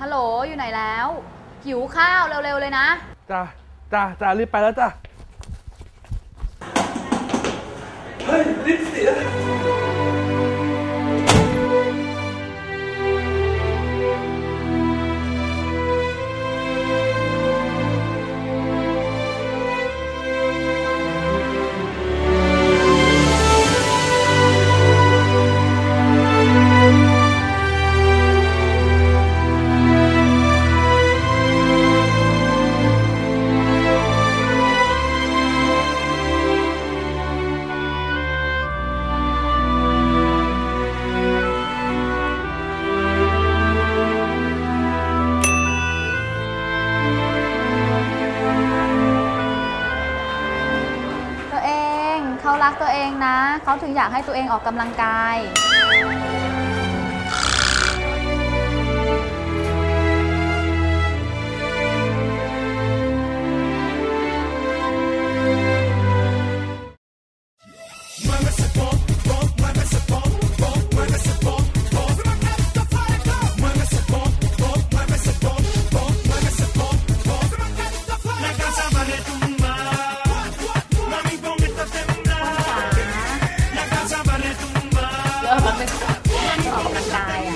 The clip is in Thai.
ฮัลโหลอยู่ไหนแล้ว หิวข้าวเร็วๆเลยนะ จ้าจ้าจ้ารีบไปแล้วจ้าเฮ้ย ลิ้นเสีย เขารักตัวเองนะ เขาถึงอยากให้ตัวเองออกกำลังกาย La casa vale tu ออกกำลังกายอะ